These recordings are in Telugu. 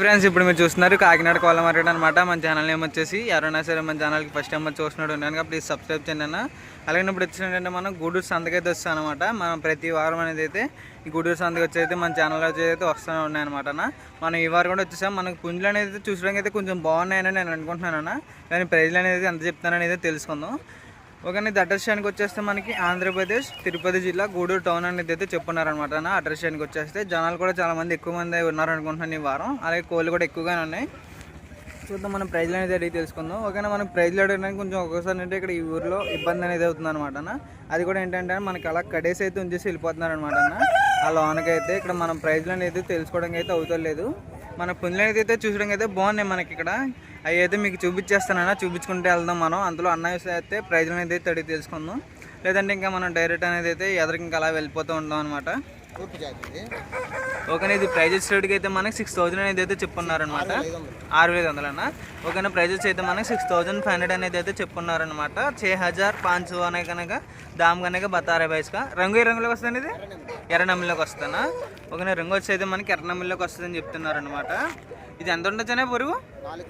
ఫ్రెండ్స్ ఇప్పుడు మీరు చూస్తున్నారు కాకినాడ కోళ్ళ మార్కెట్ అనమాట మన ఛానల్ నేమ్ వచ్చేసి ఎవరైనా సరే మన ఛానల్కి ఫస్ట్ టైం చూస్తున్నాడు ఉన్నాను ప్లీజ్ సబ్స్క్రైబ్ చేయండి అన్న. అలాగే ఇప్పుడు వచ్చినట్టంటే మనం గూడూరు సంతకైతే వస్తాం అనమాట మనం ప్రతి వారం అనేది అయితే ఈ గూడూరు సంతకి వచ్చి అయితే మన ఛానల్లో వచ్చి అయితే వస్తూనే ఉన్నాయి అనమాట అన్న. మనం ఈ వారం కూడా వచ్చేసాం. మనకు పుంజులు అనేది చూసడానికి అయితే కొంచెం బాగున్నాయని నేను అనుకుంటున్నాను అన్న. కానీ ప్రైజ్లు అనేది ఎంత చెప్తానని అయితే తెలుసుకుందాం. ఓకే ఇది వచ్చేస్తే మనకి ఆంధ్రప్రదేశ్ తిరుపతి జిల్లా గూడూరు టౌన్ అనేది అయితే చెప్పున్నారనమాట అన్న. అడ్రస్యానికి వచ్చేస్తే జనాలు కూడా చాలా మంది ఎక్కువ మంది ఉన్నారనుకుంటున్నాను ఈ వారం. అలాగే కోళ్ళు కూడా ఎక్కువగానే ఉన్నాయి. చూద్దాం మనం ప్రైజ్లు అనేది అడిగి తెలుసుకుందాం. ఓకేనా మనం ప్రైజ్లు అడగడానికి కొంచెం ఒక్కొక్కసారి అంటే ఇక్కడ ఈ ఊర్లో ఇబ్బంది అనేది అవుతుంది అనమాట అది కూడా ఏంటంటే మనకి అలా కడేసి అయితే ఉంచేసి వెళ్ళిపోతున్నారు అనమాట ఆ లోనకైతే ఇక్కడ మనం ప్రైజ్లు అనేది తెలుసుకోవడానికి అయితే అవుతలేదు. మన పుంజులు అనేది అయితే చూసడానికి అయితే బాగున్నాయి మనకి ఇక్కడ. అవి అయితే మీకు చూపించేస్తానన్నా. చూపించుకుంటే వెళ్దాం మనం. అందులో అన్నయ్య అయితే ప్రైజ్లు అనేది అయితే అడిగి తెలుసుకుందాం. లేదంటే ఇంకా మనం డైరెక్ట్ అనేది అయితే ఎదరికి ఇంకా అలా వెళ్ళిపోతూ ఉంటాం అనమాట ఓకేనా ఇది ప్రైజెస్ రేట్కి అయితే మనకి సిక్స్ థౌజండ్ అనేది అయితే చెప్పున్నారనమాట ఆరు వేల వందలు. అన్న ఓకేనా ప్రైజెస్ అయితే మనకి సిక్స్ థౌజండ్ ఫైవ్ హండ్రెడ్ అనేది అయితే చెప్పున్నారనమాట చే హజార్ పాంచ్ సో అనే కనుక దామ్ కనుక బతారా బైస్గా రంగు ఏ రంగులోకి వస్తుంది ఇది? ఎర్ర నమ్మిలోకి వస్తానా ఓకేనా రంగు వచ్చి అయితే మనకి ఎర్ర నమ్మిలోకి వస్తుందని చెప్తున్నారనమాట ఇది ఎంత ఉండొచ్చనే బరువు? నాలుగు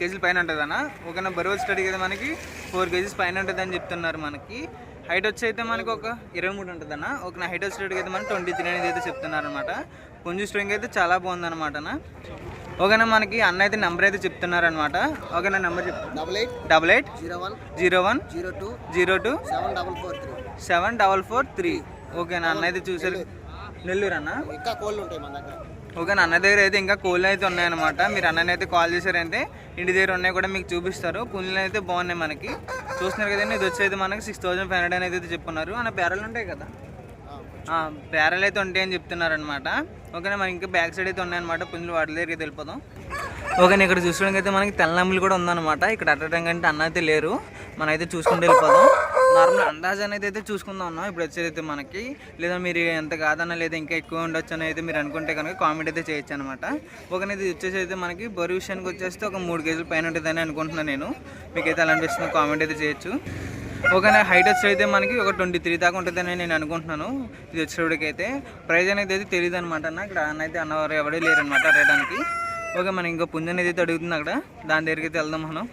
కేజీల పైన ఉంటుందన్న ఓకేనా బరువు స్టడీ కదా మనకి. ఫోర్ కేజీస్ పైన ఉంటుంది అని చెప్తున్నారు మనకి. హైట్ వచ్చి అయితే మనకి ఒక ఇరవై మూడు ఉంటుందన్న? ఒక నా హైట్ వచ్చేటికి అయితే మనకి ట్వంటీ త్రీ అనేది అయితే చెప్తున్నారు అనమాట పుంజు స్ట్రింగ్ అయితే చాలా బాగుందన్నమాట ఓకేనా మనకి అన్న అయితే నెంబర్ అయితే చెప్తున్నారనమాట. ఓకేనా number double eight double eight zero one zero one zero two zero two seven double four three seven double four three ఓకేనా అన్న అయితే చూసారు. నెల్లూరు అన్న ఇంకా కోళ్ళు ఉంటాయి మన దగ్గర. ఓకే అన్న దగ్గర అయితే ఇంకా కోళ్ళు అయితే ఉన్నాయన్నమాట. మీరు అన్నని అయితే కాల్ చేశారంటే ఇంటి దగ్గర ఉన్నాయి కూడా మీకు చూపిస్తారు. పుంజులు అయితే బాగున్నాయి మనకి. చూస్తున్నారు కదండి ఇది వచ్చేది మనకి సిక్స్ థౌసండ్ ఫైవ్ హండ్రెడ్ అనేది అయితే చెప్పున్నారు. అన్న బేరలు ఉంటాయి కదా? ఆ, బేరలు అయితే ఉంటాయని చెప్తున్నారు అనమాట ఓకేనా మనకి ఇంకా బ్యాక్ సైడ్ అయితే ఉన్నాయన్నమాట. పుంజులు వాటి దగ్గరికి వెళ్ళిపోదాం. ఓకే ఇక్కడ చూసుకోవడానికి అయితే మనకి తెల్లనమ్ములు కూడా ఉందన్నమాట. ఇక్కడ అట్టడం కంటే అన్న అయితే లేరు. మనం అయితే చూసుకుంటూ వెళ్ళిపోదాం. నార్మల్ అందాజ్ అనేది అయితే చూసుకుందాం అన్నా. ఇప్పుడు వచ్చేది అయితే మనకి లేదా మీరు ఎంత కాదన్న లేదా ఇంకా ఎక్కువ ఉండొచ్చు అని అయితే మీరు అనుకుంటే కనుక కామెంట్ అయితే చేయొచ్చు అనమాట ఓకే ఇది వచ్చేసి అయితే మనకి బరువు విషయానికి వచ్చేస్తే ఒక మూడు కేజీల పైన ఉంటుందని అనుకుంటున్నాను నేను. మీకైతే ఎలా అనిపిస్తుందో కామెంట్ అయితే చేయొచ్చు. ఓకేనా హైట్ వచ్చి అయితే మనకి ఒక ట్వంటీ త్రీ దాకా ఉంటుందని నేను అనుకుంటున్నాను. ఇది వచ్చేటికి అయితే ప్రైజ్ అనేది అయితే తెలియదు అనమాట అన్న. ఇక్కడ అన్న అయితే అన్నవారు ఎవడూ లేరు అనమాట అడగడానికి. ఓకే మనం ఇంకో పుంజు అనేది అయితే అడుగుతుంది అక్కడ. దాని దగ్గరికి అయితే వెళ్దాం మనం.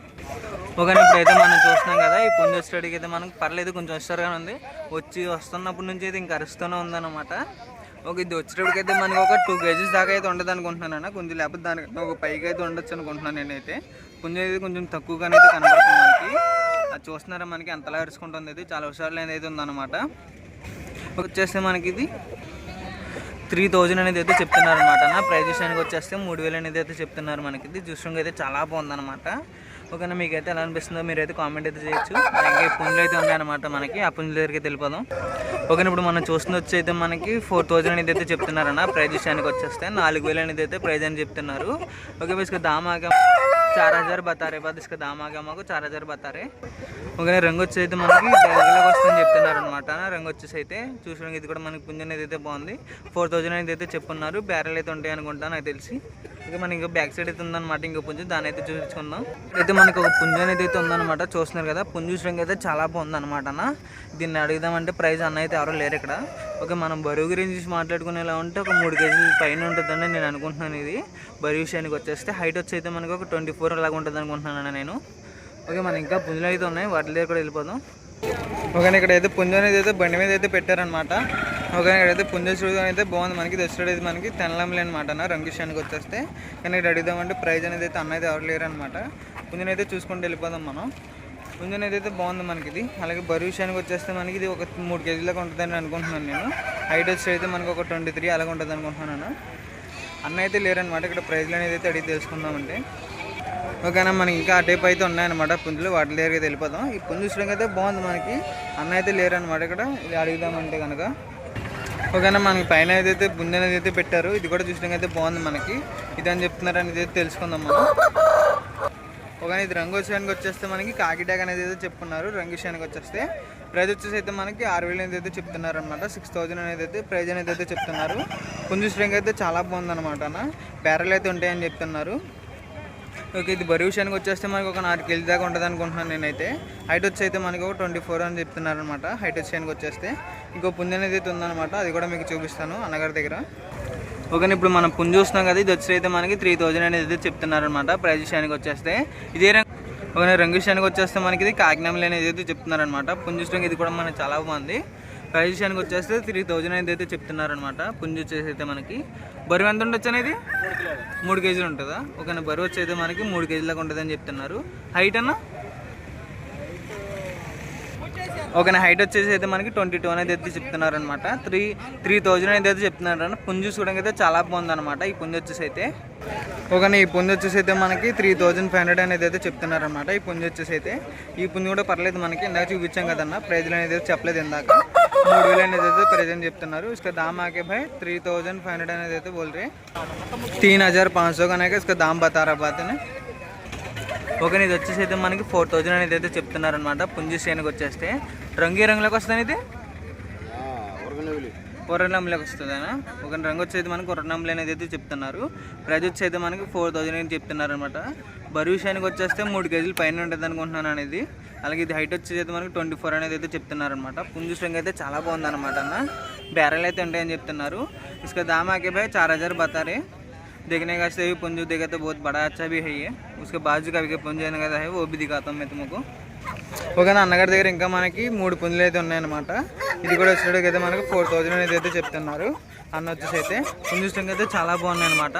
ఓకే ఇప్పుడైతే మనం చూస్తున్నాం కదా ఈ పుంజు వచ్చేటికి అయితే మనకు పర్లేదు కొంచెం వస్తారుగానే ఉంది. వచ్చి వస్తున్నప్పటి నుంచి అయితే ఇంకా అరుస్తూనే ఉందన్నమాట. ఓకే ఇది వచ్చేటప్పటికైతే మనకి ఒక టూ కేజీస్ దాకా అయితే ఉండదు అనుకుంటున్నాను అన్న. కొంచెం లేకపోతే దానికన్నా ఒక పైకి అయితే ఉండొచ్చు అనుకుంటున్నాను నేనైతే. పుంజు అయితే కొంచెం తక్కువగానే అయితే కనబడుతుంది మనకి. అది చూస్తున్నారా మనకి అంతలా అరుచుకుంటుంది ఇది చాలా హుషారులు అనేది ఉందన్నమాట. వచ్చేస్తే మనకి ఇది త్రీ థౌజండ్ అనేది అయితే చెప్తున్నారు అనమాట ప్రైజ్ విషయానికి వచ్చేస్తే మూడు వేలు అనేది అయితే చెప్తున్నారు మనకి. ఇది చూసిన అయితే చాలా బాగుందన్నమాట. ఓకేనా మీకు అయితే ఎలా అనిపిస్తుందో మీరు అయితే కామెంట్ అయితే చేయొచ్చు. అలాగే పుంజులు అయితే ఉన్నాయన్నమాట మనకి. ఆ పుంజుల దగ్గరికి అయితే వెళ్ళిపోదాం. ఓకే ఇప్పుడు మనం చూస్తున్న వచ్చి అయితే మనకి ఫోర్ థౌజండ్ అనేది అయితే చెప్తున్నారన్న ప్రైజ్ విషయానికి వచ్చేస్తే నాలుగు వేలు అనేది అయితే ప్రైజ్ అని చెప్తున్నారు ఓకే బేస్గా దామాగా चार हजार बता रहे बाद इसका दाम आ गया మాకు చార్ హజార్ బతా రే ఓకే రంగు వచ్చి అయితే మనకి డైరెక్ట్గా వస్తుందని చెప్తున్నారు అనమాట రంగు వచ్చేసి అయితే చూసడానికి ఇది కూడా మనకి పుంజు అనేది అయితే బాగుంది ఫోర్ థౌజండ్ అనేది అయితే చెప్పున్నారు బ్యారెల్ అయితే ఉంటాయి అనుకుంటా నాకు తెలిసి ఇక మనకి ఇంకా బ్యాక్ సైడ్ అయితే ఉందన్నమాట ఇంకో పుంజు దాన్ని అయితే చూపించుకుందాం అయితే మనకి ఒక పుంజు అనేది అయితే ఉందన్నమాట చూస్తున్నారు కదా పుంజు చూసడానికి అయితే చాలా బాగుంది అనమాట అన్న దీన్ని అడుగుదామంటే ప్రైస్ అన్న అయితే ఎవరో లేరు ఇక్కడ. ఓకే మనం బరువు గురించి మాట్లాడుకునేలా ఉంటే ఒక మూడు కేజీల పైన ఉంటుందని నేను అనుకుంటున్నాను ఇది. బరువు విషయానికి వచ్చేస్తే హైట్ వచ్చి అయితే మనకి ఒక ట్వంటీ ఫోర్ అలాగ ఉంటుంది అనుకుంటున్నాను నేను. ఓకే మనం ఇంకా పుంజులు అయితే ఉన్నాయి. వాటి దగ్గర కూడా వెళ్ళిపోదాం. ఓకే ఇక్కడ అయితే పుంజు అనేది అయితే బండి మీద అయితే పెట్టారనమాట ఓకే ఇక్కడైతే పుంజు చూడడం అయితే బాగుంది. మనకి దసరా అయితే మనకి తెనలంలే అనమాట రంగు విషయానికి వచ్చేస్తే. కానీ ఇక్కడ అడుగుదామంటే ప్రైజ్ అనేది అయితే అన్న అయితే ఎవరు లేరు అనమాట పుంజునైతే చూసుకుంటూ వెళ్ళిపోదాం మనం. పుంజు అయితే బాగుంది మనకి ఇది అలాగే బరువు విషయానికి వచ్చేస్తే మనకి ఇది ఒక మూడు కేజీలకు ఉంటుందని అనుకుంటున్నాను నేను. హైట్ వచ్చి అయితే మనకు ఒక ట్వంటీ త్రీ అలాగే ఉంటుంది అనుకుంటున్నాను అన్న అయితే లేరనమాట ఇక్కడ ప్రైజ్లు అనేది అయితే అడిగి తెలుసుకుందామంటే. ఓకేనా మనకి ఇంకా ఆ టైప్ అయితే ఉన్నాయన్నమాట పుంజులు. వాటి దగ్గరికి వెళ్ళిపోదాం. ఈ పుంజు చూడడానికి అయితే బాగుంది మనకి. అన్న అయితే లేరనమాట ఇక్కడ. ఇది అడుగుదామంటే కనుక ఓకేనా మనకి పైన ఏదైతే పుంజు అనేది అయితే పెట్టారు. ఇది కూడా చూసినాక అయితే బాగుంది మనకి. ఇది అని చెప్తున్నారు అనేది అయితే తెలుసుకుందాం మనం. ఒక ఇది రంగు విషయానికి వచ్చేస్తే మనకి కాకిటాక్ అనేది అయితే చెప్తున్నారు రంగు విషయానికి వచ్చేస్తే. ప్రైజ్ వచ్చేసి అయితే మనకి ఆరు వేలు అనేది అయితే చెప్తున్నారు అనమాట సిక్స్ థౌజండ్ అనేది అయితే ప్రైజ్ అనేది అయితే చెప్తున్నారు. పుంజు స్ట్రింగ్ అయితే చాలా బాగుందన్నమాట అన్న. బ్యారెల్ అయితే ఉంటాయని చెప్తున్నారు. ఓకే ఇది బరువు విషయానికి వచ్చేస్తే మనకి ఒక నాలుగు కేజీ దాకా ఉంటుంది అనుకుంటున్నాను నేనైతే. హైట్ వచ్చి అయితే మనకి ఒక ట్వంటీ ఫోర్ అని చెప్తున్నారు అనమాట హైట్ విషయానికి వచ్చేస్తే. ఇంకో పుంజు అనేది అయితే ఉందన్నమాట. అది కూడా మీకు చూపిస్తాను అన్నగారి దగ్గర. ఓకే ఇప్పుడు మనం పుంజు చూస్తున్నాం కదా ఇది వచ్చి అయితే మనకి త్రీ థౌజండ్ అనేది అయితే చెప్తున్నారు అనమాట ప్రైజ్ విషయానికి వచ్చేస్తే. ఇదే రంగు ఓకే రంగు విషయానికి వచ్చేస్తే మనకి ఇది కాకినామలు అనేది అయితే చెప్తున్నారు అనమాట పుంజు చూడడానికి ఇది కూడా మనకి చాలా బాగుంది. ప్రైజ్ విషయానికి వచ్చేస్తే త్రీ థౌజండ్ అనేది అయితే చెప్తున్నారు అనమాట పుంజు వచ్చేసి అయితే మనకి. బరువు ఎంత ఉండొచ్చు అనేది? మూడు కేజీలు ఉంటుందా? ఓకే బరువు వచ్చి అయితే మనకి మూడు కేజీలకు ఉంటుందని చెప్తున్నారు. హైట్ అన్నా? ఓకే హైట్ వచ్చేసి అయితే మనకి ట్వంటీ టూ అనేది అయితే చెప్తున్నారు అనమాట త్రీ త్రీ థౌజండ్ అనేది అయితే చెప్తున్నారు అన్న పుంజు చూడడానికి అయితే చాలా బాగుంది అనమాట ఈ పుంజు వచ్చేసి అయితే ఓకే ఈ పుంజు వచ్చేసి అయితే మనకి త్రీ థౌజండ్ ఫైవ్ హండ్రెడ్ అనేది అయితే చెప్తున్నారు అనమాట ఈ పుంజు వచ్చేసి అయితే ఈ పుంజు కూడా పర్లేదు మనకి ఇందాక చూపించాం కదన్న ప్రైజ్లు అనేది అయితే చెప్పలేదు ఇందాక మూడు వేలు అనేది అయితే ప్రెజెంట్ చెప్తున్నారు इसका दाम आके भाई थ्री थाउजेंड फाइव हंड्रेड అనేది అయితే बोल रहे तीन हजार पाँच सौ का नहीं इसका दाम बता रहा बात है ఓకే ఇది వచ్చేసి అయితే మనకి ఫోర్ థౌజండ్ అనేది అయితే చెప్తున్నారనమాట. పుంజు శ్రేణికి వచ్చేస్తే. రంగి రంగులోకి వస్తుంది ఇది? వస్తుంది అయినా ఒక రంగు వచ్చేది మనకి కొర్రనంలు అనేది అయితే చెప్తున్నారు. ప్రైజ్ వచ్చేది మనకి ఫోర్ థౌజండ్ అని చెప్తున్నారు అనమాట బరువు విషయానికి వచ్చేస్తే మూడు కేజీలు పైన ఉంటుంది అనుకుంటున్నాను అనేది. అలాగే ఇది హైట్ వచ్చేది అయితే మనకి ట్వంటీ ఫోర్ అనేది అయితే చెప్తున్నారు అనమాట పుంజు స్ట్రింగ్ అయితే చాలా బాగుందన్నమాట అన్న. బ్యారెల్ అయితే ఉంటాయని చెప్తున్నారు. ఇసుక దామాకే బాయ్ చార్ హజార్ బతారే. देखने का से भी पुंजू देखा तो बहुत बड़ा अच्छा भी है ये उसके बाजू का भी पुंजू का है वो भी दिखाता हूँ मैं तुमको ఓకే అన్నగారి దగ్గర ఇంకా మనకి మూడు పుంజులు అయితే ఉన్నాయన్నమాట ఇది కూడా వచ్చేటికి అయితే మనకి ఫోర్ థౌజండ్ అనేది అయితే చెప్తున్నారు అన్న వచ్చేసి అయితే పుంజు స్ట్రింగ్ అయితే చాలా బాగున్నాయి అనమాట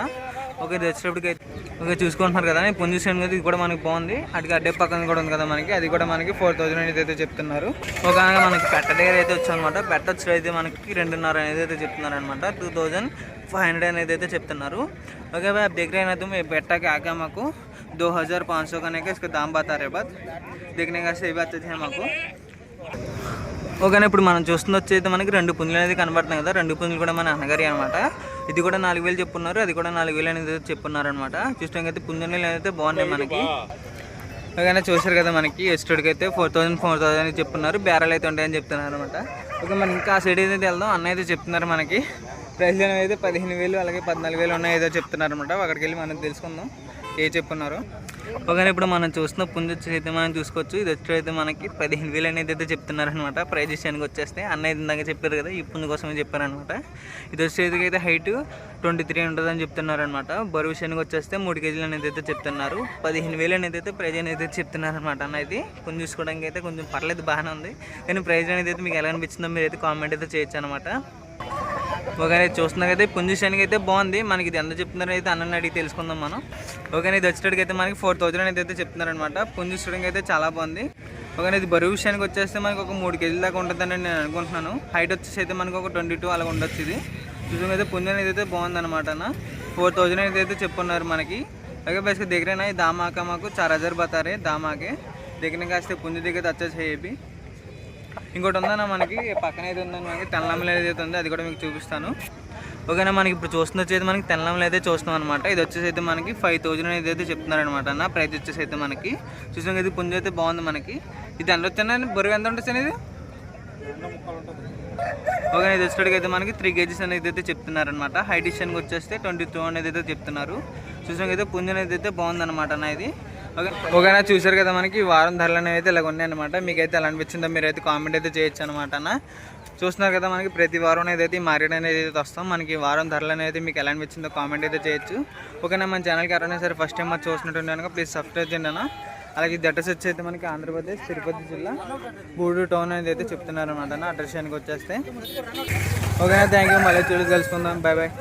ఓకే ఇది వచ్చేటప్పటికి అయితే ఓకే చూసుకుంటున్నారు కదా ఈ పుంజు స్ట్రింగ్ అయితే ఇది కూడా మనకి బాగుంది అటుకి అడ్డే పక్కన కూడా ఉంది కదా మనకి అది కూడా మనకి ఫోర్ థౌజండ్ అనేది అయితే చెప్తున్నారు ఒక అనగా మనకి పెట్ట దగ్గర అయితే వచ్చామన్నమాట పెట్ట వచ్చి అయితే మనకి రెండున్నర అనేది అయితే చెప్తున్నారు అనమాట టూ థౌజండ్ फाइव हंड्रेड అనేది అయితే చెప్తున్నారు ఓకే भाई आप देख रहे हैं ना तुम ये बेटा के आगे हमको दो हज़ार पाँच सौ का इसका दाम बता रहे बात देखने का सही बात है మాకు ఓకే ఇప్పుడు మనం చూస్తుంది వచ్చి అయితే మనకి రెండు పుంజులు అనేది కనబడుతున్నాయి కదా రెండు పుంజులు కూడా మన అన్నగారి అనమాట ఇది కూడా నాలుగు వేలు చెప్పున్నారు అది కూడా నాలుగు వేలు అనేది చెప్పున్నారు అనమాట చూడడానికి అయితే పుంజులు అయితే బాగున్నాయి మనకి. ఓకేనా చూసారు కదా మనకి ఎస్టోడ్కి అయితే ఫోర్ థౌసండ్ ఫోర్ థౌసండ్ అని చెప్తున్నారు బేరాలు అయితే ఉంటాయని చెప్తున్నారు అనమాట ఓకే మనం ఇంకా ఆ సైడ్ అయితే వెళ్దాం అన్న అయితే చెప్తున్నారు మనకి. ప్రైస్ అయితే పదిహేను వేలు అలాగే పద్నాలుగు వేలు ఉన్నాయి ఏదో చెప్తున్నారు అనమాట అక్కడికి వెళ్ళి మనం తెలుసుకుందాం ఏ చెప్పున్నారు. ఒకవేళ ఇప్పుడు మనం చూస్తున్న పుంజు వచ్చేసి అయితే మనం చూసుకోవచ్చు. ఇది వచ్చి అయితే మనకి పదిహేను వేలు అనేది అయితే చెప్తున్నారు అనమాట ప్రైజ్ విషయానికి వచ్చేస్తే అన్న ఇందాక చెప్పారు కదా ఈ పుంజు కోసమే చెప్పారనమాట ఇది వచ్చేది అయితే హైట్ ట్వంటీ త్రీ ఉంటుందని చెప్తున్నారు అనమాట బరువు విషయానికి వచ్చేస్తే మూడు కేజీలు అనేది అయితే చెప్తున్నారు. పదిహేను వేలు అనేది అయితే ప్రైజ్ అనేది అయితే చెప్తున్నారు అనమాట అన్న అయితే పుంజు చూసుకోవడానికి అయితే కొంచెం పర్లేదు బాగానే ఉంది. కానీ ప్రైజ్ అనేది అయితే మీకు ఎలా అనిపించిందో మీరు అయితే కామెంట్ అయితే చేయొచ్చు అనమాట ఓకేనా చూస్తున్నాకైతే పుంజుషానికి అయితే బాగుంది. మనకి ఇది ఎంత చెప్తున్నారో అయితే అన్నని అడిగి తెలుసుకుందాం మనం. ఓకేనా ఇది వచ్చేటికి అయితే మనకి ఫోర్ థౌజండ్ అనేది అయితే చెప్తున్నారనమాట పుంజు చూడడానికి అయితే చాలా బాగుంది. ఓకేనా ఇది బరువు విషయానికి వచ్చేస్తే మనకి ఒక మూడు కేజీల దాకా ఉంటుందని నేను అనుకుంటున్నాను. హైట్ వచ్చేసి అయితే మనకి ఒక ట్వంటీ టూ అలా ఉండొచ్చు ఇది. చూసాం అయితే పుంజు అనేది అయితే బాగుంది అనమాట అన్న. ఫోర్ థౌజండ్ అనేది అయితే చెప్పున్నారు మనకి. అలాగే బస్ దగ్గర దామాక మాకు చార్ హజార్ బతారే దామాకే. దగ్గర కాస్తే పుంజు దగ్గర వచ్చేసి హేబీ ఇంకోటి ఉందన్న మనకి పక్కన అయితే ఉందని మనకి తెల్లంలో ఏదైతే ఉందో అది కూడా మీకు చూపిస్తాను. ఓకేనా మనకి ఇప్పుడు చూస్తున్న వచ్చేది మనకి తెల్లంలో అయితే చూస్తున్నాం అనమాట ఇది వచ్చేసి అయితే మనకి ఫైవ్ థౌజండ్ అనేది అయితే చెప్తున్నారనమాట అన్న. ప్రైస్ వచ్చేసి అయితే మనకి చూసాం ఇది పుంజు అయితే బాగుంది మనకి. ఇది ఎంత వచ్చిందని బరువు ఎంత ఉంటుంది ఇది ఓకే ఇది వచ్చేటికి అయితే మనకి త్రీ కేజీస్ అనేది అయితే చెప్తున్నారు అనమాట హైట్ ఇషన్కి వచ్చేస్తే ట్వంటీ టూ అనేది అయితే చెప్తున్నారు. చూసాం అయితే పుంజు అనేది అయితే బాగుందన్నమాట అన్న ఇది. ఓకేనా చూసారు కదా మనకి ఈ వారం ధరలు అనేవి అయితే ఇలా ఉన్నాయన్నమాట. మీకైతే ఎలా అనిపించిందో మీరు అయితే కామెంట్ అయితే చేయొచ్చు అనమాట చూస్తున్నారు కదా మనకి ప్రతి వారం అనేది అయితే మార్కెట్ అనేది అయితే వస్తాం. మనకి ఈ వారం ధరలు అనేది మీకు ఎలా అనిపించిందో కామెంట్ అయితే చేయొచ్చు. ఓకేనా మన ఛానల్కి ఎవరైనా సరే ఫస్ట్ టైం అది చూసినట్టుండే కనుక ప్లీజ్ సబ్స్క్రైబ్ చేయండి అన్న. అలాగే ఇది అడ్రస్ వచ్చి అయితే మనకి ఆంధ్రప్రదేశ్ తిరుపతి జిల్లా గూడూరు టౌన్ అనేది అయితే చెప్తున్నారు అనమాట అన్న అడ్రస్ వచ్చేస్తే. ఓకేనా థ్యాంక్ యూ మళ్ళీ చూడు కలుసుకుందాం. Bye bye